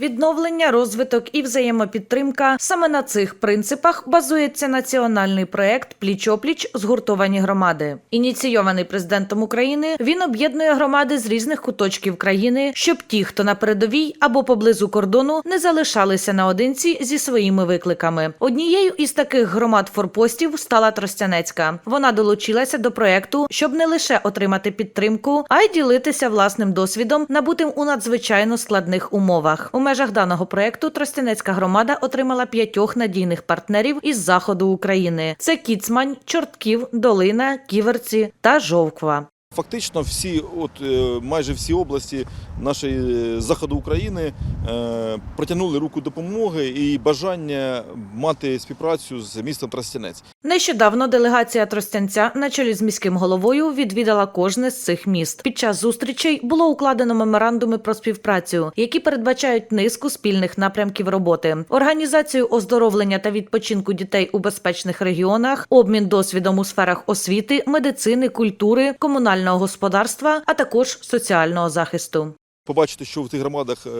Відновлення, розвиток і взаємопідтримка саме на цих принципах базується національний проект Пліч-опліч згуртовані громади. Ініційований президентом України, він об'єднує громади з різних куточків країни, щоб ті, хто на передовій або поблизу кордону, не залишалися наодинці зі своїми викликами. Однією із таких громад форпостів стала Тростянецька. Вона долучилася до проекту, щоб не лише отримати підтримку, а й ділитися власним досвідом, набутим у надзвичайно складних умовах. Межах даного проекту Тростянецька громада отримала п'ятьох надійних партнерів із заходу України: це Кіцмань, Чортків, Долина, Ківерці та Жовква. Фактично, всі, от е, майже всі області нашої е, заходу України е, протягнули руку допомоги і бажання мати співпрацю з містом Тростянець. Нещодавно делегація Тростянця на чолі з міським головою відвідала кожне з цих міст. Під час зустрічей було укладено меморандуми про співпрацю, які передбачають низку спільних напрямків роботи, організацію оздоровлення та відпочинку дітей у безпечних регіонах, обмін досвідом у сферах освіти, медицини, культури, комунального господарства, а також соціального захисту. Побачити, що в тих громадах е,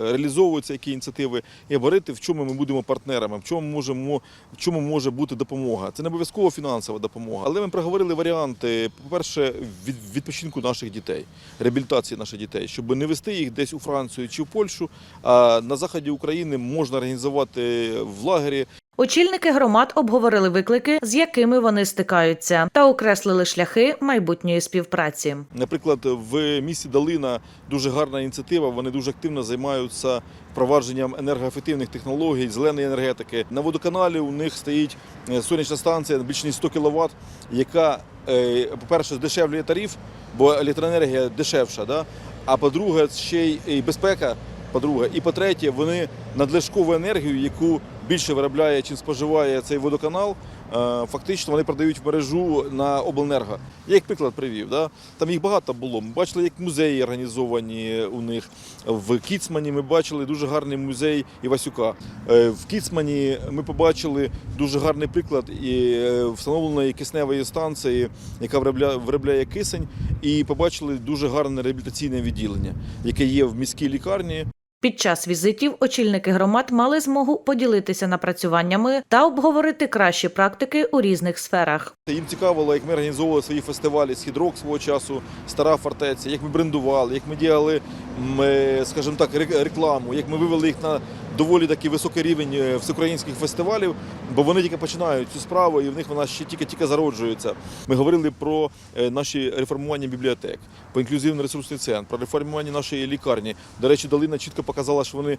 реалізовуються які ініціативи, і говорити, в чому ми будемо партнерами, в чому можемо, в чому може бути допомога. Це не обов'язково фінансова допомога, але ми проговорили варіанти. По-перше, від відпочинку наших дітей, реабілітації наших дітей, щоб не вести їх десь у Францію чи в Польщу. А на заході України можна організувати в лагері Очільники громад обговорили виклики, з якими вони стикаються, та окреслили шляхи майбутньої співпраці. Наприклад, в місті Долина дуже гарна ініціатива. Вони дуже активно займаються впровадженням енергоефективних технологій, зеленої енергетики. На водоканалі у них стоїть е, сонячна станція більш ніж 100 кВт, яка, е, по-перше, здешевлює тариф, бо електроенергія дешевша. Да? А по-друге, ще й безпека. По-друге, і по-третє, вони надлишкову енергію, яку більше виробляє, чим споживає цей водоканал. е, Фактично вони продають мережу на обленерго. Я як приклад привів. Да? Там їх багато було. Ми бачили, як музеї організовані у них. В Кіцмані ми бачили дуже гарний музей Івасюка. Е, В Кіцмані ми побачили дуже гарний приклад і е, встановленої кисневої станції, яка виробляє кисень, і побачили дуже гарне реабілітаційне відділення, яке є в міській лікарні. Під час візитів очільники громад мали змогу поділитися напрацюваннями та обговорити кращі практики у різних сферах. Їм цікавило, як ми організовували свої фестивалі «Східрок» свого часу, стара фортеця, як ми брендували, як ми діяли, е, скажімо так, рек- рекламу, як ми вивели їх на доволі такий високий рівень е, всеукраїнських фестивалів, бо вони тільки починають цю справу, і в них вона ще тільки-тільки зароджується. Ми говорили про е, наші реформування бібліотек, про інклюзивний ресурсний центр, про реформування нашої лікарні. До речі, Долина чітко показала, що вони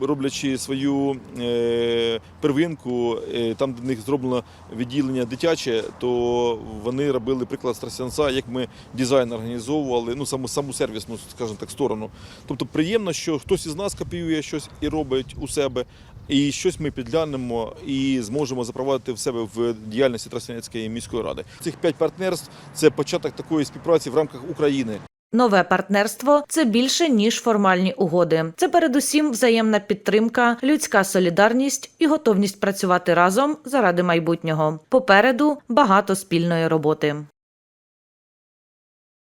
роблячи свою е, первинку, там де в них зроблено відділення дитяче, то вони робили приклад Страсянця, як ми дизайн організовували, ну саму саму сервісну, скажімо так, сторону. Тобто приємно, що хтось із нас копіює щось і робить у себе, і щось ми підглянемо і зможемо запровадити в себе в діяльності Тростянецької міської ради. Цих п'ять партнерств це початок такої співпраці в рамках України. Нове партнерство це більше ніж формальні угоди. Це передусім взаємна підтримка, людська солідарність і готовність працювати разом заради майбутнього. Попереду багато спільної роботи.